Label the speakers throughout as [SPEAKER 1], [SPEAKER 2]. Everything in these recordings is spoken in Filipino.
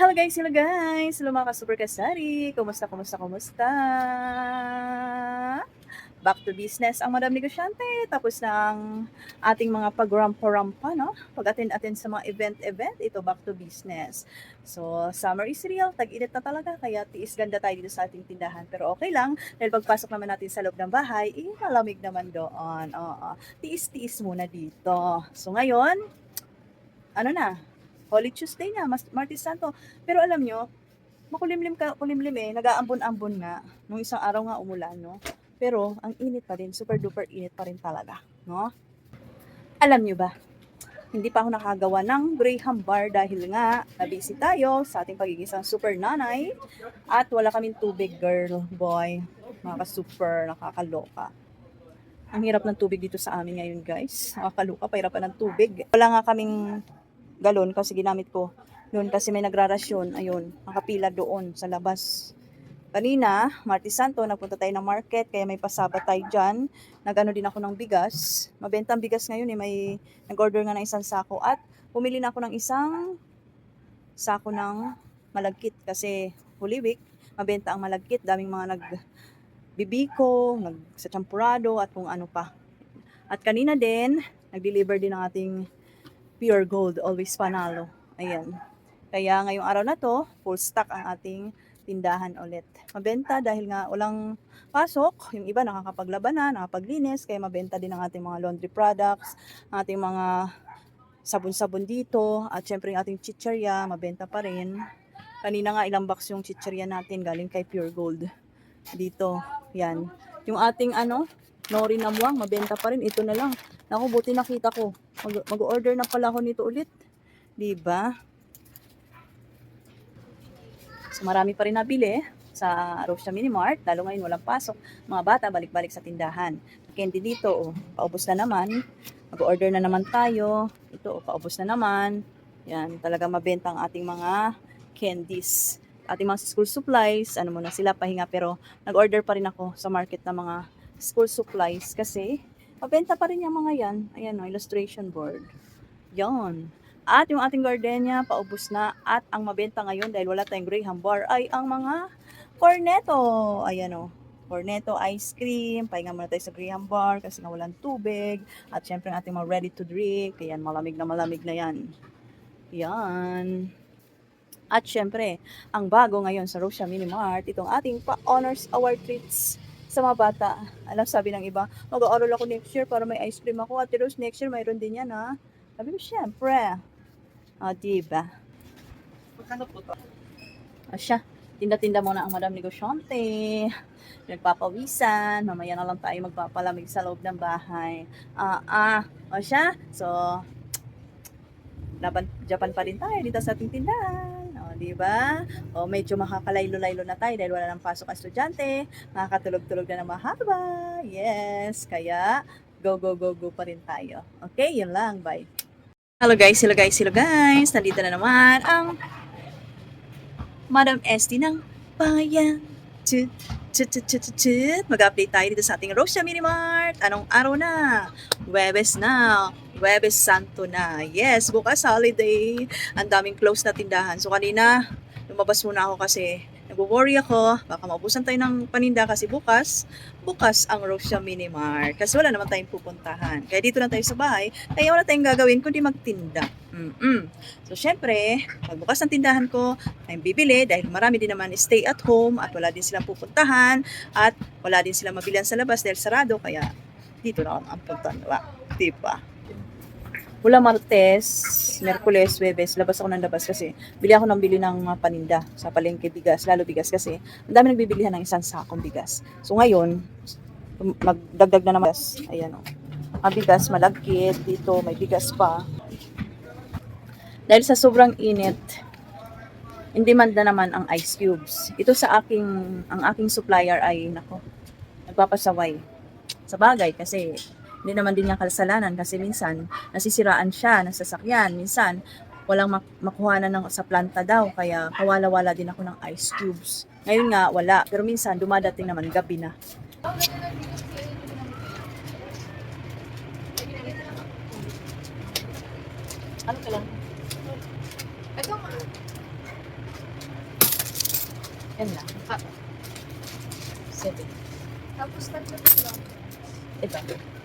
[SPEAKER 1] Hello guys, hello guys! Hello mga ka-super kasari! Kumusta, kumusta, kumusta? Back to business ang Madam Negosyante. Tapos na ang ating mga pag-rampa-rampa, no? Pag-attend-attend sa mga event-event, ito back to business. So, summer is real. Tag-init na talaga, kaya tiis ganda tayo dito sa ating tindahan. Pero okay lang, dahil pagpasok naman natin sa loob ng bahay, eh, malamig naman doon. Oo. Tiis-tiis muna dito. So, ngayon, ano na, Holy Tuesday na, Martes Santo. Pero alam nyo, makulimlim ka, kulimlim eh, nag-aambon-ambon nga. Nung isang araw nga umulan, no? Pero ang init pa rin, super duper init pa rin talaga, no? Alam nyo ba, hindi pa ako nakagawa ng Graham Bar dahil nga nabisi tayo sa ating pagiging super nanay at wala kaming tubig, girl, boy. Mga super nakakaloka. Ang hirap ng tubig dito sa amin ngayon, guys. Nakakaloka, pahirapan ng tubig. Wala nga kaming galon kasi ginamit ko doon kasi may nagrarasyon. Ayun, nakapila doon sa labas. Kanina, Martes Santo, nagpunta tayo ng market, kaya may pasaba tayo dyan. Nagano din ako ng bigas. Mabenta ang bigas ngayon eh, may nag-order nga ng isang sako. At pumili na ako ng isang sako ng malagkit kasi Holy Week, mabenta ang malagkit. Daming mga nag bibiko, nag sa champurado at kung ano pa. At kanina din, nag-deliver din ng ating pure gold, always panalo. Ayan. Kaya ngayong araw na to, full stock ang ating tindahan ulit. Mabenta dahil nga walang pasok, yung iba nakakapaglaban na, nakapaglinis, kaya mabenta din ang ating mga laundry products, ang ating mga sabon-sabon dito, at syempre yung ating chicherya, mabenta pa rin. Kanina nga ilang box yung chicherya natin galing kay Pure Gold. Dito, yan. Yung ating ano, nori na muwang, mabenta pa rin. Ito na lang. Naku, buti nakita ko. Mag- mag-order na pala ako nito ulit. 'Di ba? So marami pa rin nabili sa Rosia Mini Mart, lalo ngayon walang pasok. Mga bata balik-balik sa tindahan. Candy dito, oh, paubos na naman. Mag-order na naman tayo. Ito, oh, paubos na naman. Yan, talaga mabenta ang ating mga candies. Ating mga school supplies, ano muna sila, pahinga. Pero nag-order pa rin ako sa market ng mga school supplies kasi mabenta pa rin yung mga yan. Ayan, oh, illustration board. Yan. At yung ating gardenia, paubos na. At ang mabenta ngayon, dahil wala tayong Graham bar, ay ang mga cornetto. Ayan o. Cornetto ice cream. Pahinga muna tayo sa Graham bar kasi nga walang tubig. At syempre ang ating mga ready to drink. Ayan, malamig na malamig na yan. Yan. At syempre, ang bago ngayon sa Rosia Mini Mart, itong ating pa-honors award treats sa mga bata. Alam, sabi ng iba, mag-aaral ako next year para may ice cream ako. At Rose, next year mayroon din yan ha. Sabi ko, syempre. O, diba?
[SPEAKER 2] Magkano po to?
[SPEAKER 1] O siya, tinda-tinda muna ang Madam Negosyante. Nagpapawisan. Mamaya na lang tayo magpapalamig sa loob ng bahay. Ah, ah. O siya, so, laban, Japan pa rin tayo dito sa ating tindahan. Di ba? O, medyo makakalaylo-laylo na tayo dahil wala nang pasok ang estudyante. Makakatulog-tulog na ng mahaba. Yes, kaya go, go, go, go pa rin tayo. Okay, yun lang. Bye. Hello guys, hello guys, hello guys. Nandito na naman ang Madam SD ng Bayan. Tut, tut. Mag-update tayo dito sa ating Rosia Mini Mart. Anong araw na? Webes na. Webes Santo na. Yes, bukas holiday. Ang daming close na tindahan. So kanina, lumabas muna ako kasi nag-worry ako. Baka maubusan tayo ng paninda kasi bukas, bukas ang Rosia Mini Mart. Kasi wala naman tayong pupuntahan. Kaya dito lang tayo sa bahay. Kaya wala tayong gagawin kundi magtinda. Mm-mm. So, syempre, pagbukas ng tindahan ko, ay bibili dahil marami din naman stay at home at wala din silang pupuntahan at wala din silang mabilihan sa labas dahil sarado. Kaya dito na ang punta nila. Diba? Mula Martes, Merkules, Webes, labas ako ng labas kasi bili ako ng bili ng mga paninda sa palengke bigas, lalo bigas kasi ang dami nagbibilihan ng isang sakong bigas. So ngayon, magdagdag na naman. Ayan o. Ang bigas, malagkit. Dito, may bigas pa. Dahil sa sobrang init, in demand na naman ang ice cubes. Ito sa aking, ang aking supplier ay, nako, nagpapasaway. Sa bagay, kasi hindi naman din niya kasalanan kasi minsan nasisiraan siya ng sasakyan. Minsan, walang mak- makuhanan ng, sa planta daw, kaya kawala-wala din ako ng ice cubes. Ngayon nga, wala. Pero minsan, dumadating naman gabi na. Ano ka lang?
[SPEAKER 2] Ito ma.
[SPEAKER 1] Yan lang.
[SPEAKER 3] Ah.
[SPEAKER 1] Seven.
[SPEAKER 3] Tapos tatlo tatlo.
[SPEAKER 1] Ito.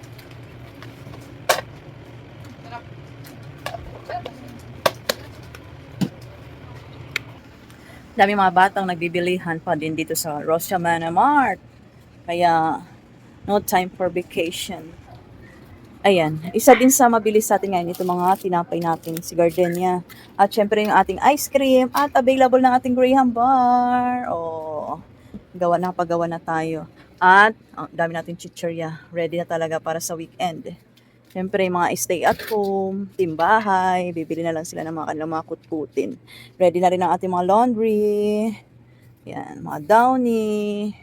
[SPEAKER 1] Dami mga batang nagbibilihan pa din dito sa Roshamana Mart. Kaya, no time for vacation. Ayan, isa din sa mabilis sa atin ngayon ito mga tinapay natin, si Gardenia. At syempre yung ating ice cream at available ng ating Graham Bar. Oh, gawa na, paggawa na tayo. At ang dami natin chichirya. Ready na talaga para sa weekend. Syempre, yung mga stay at home, timbahay, bibili na lang sila ng mga kanilang mga kutkutin. Ready na rin ang ating mga laundry. Yan, mga downy.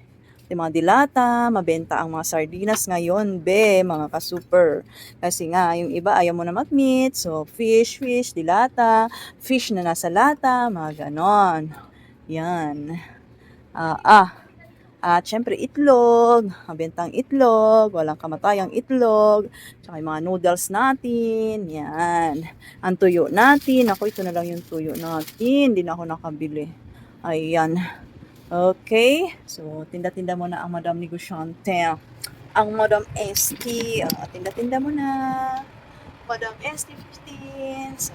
[SPEAKER 1] Yung mga dilata, mabenta ang mga sardinas ngayon, be, mga ka-super. Kasi nga, yung iba ayaw mo na mag-meat, so fish, fish, dilata, fish na nasa lata, mga ganon. Yan. Ah, ah. At syempre itlog, mabentang itlog, walang kamatayang itlog, tsaka yung mga noodles natin, yan. Ang tuyo natin, ako ito na lang yung tuyo natin, hindi na ako nakabili. Ayan. Okay, so tinda-tinda mo na ang Madam Negosyante. Ang Madam ST, ah, tinda-tinda mo na. Madam ST 15. So,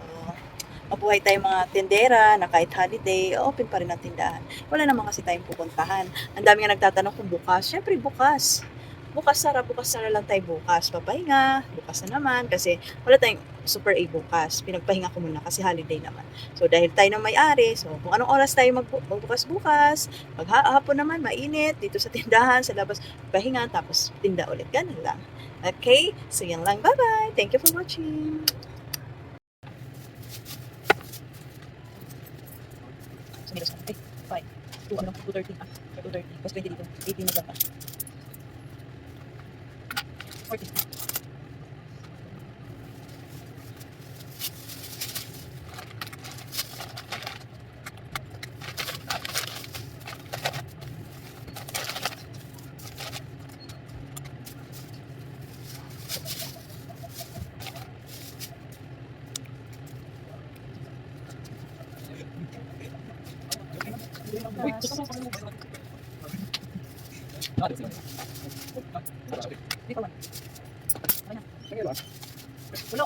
[SPEAKER 1] mabuhay tayong mga tendera na kahit holiday, open pa rin ang tindahan. Wala naman kasi tayong pupuntahan. Ang dami nga nagtatanong kung bukas. Siyempre, bukas. Bukas Sara, bukas Sara lang tayo bukas. Papahinga, bukas na naman. Kasi wala tayong super A bukas. Pinagpahinga ko muna kasi holiday naman. So, dahil tayo na may-ari, so kung anong oras tayo magbu- magbukas-bukas, maghahapon naman, mainit, dito sa tindahan, sa labas, pahinga, tapos tinda ulit. Ganun lang. Okay? So, yan lang. Bye-bye! Thank you for watching! Sumilos ka. Ay, 5. 2, ano, 2.30. Ah, 2.30. Plus 20 dito. 18 na pa. 40. Wala. Wala. Wala.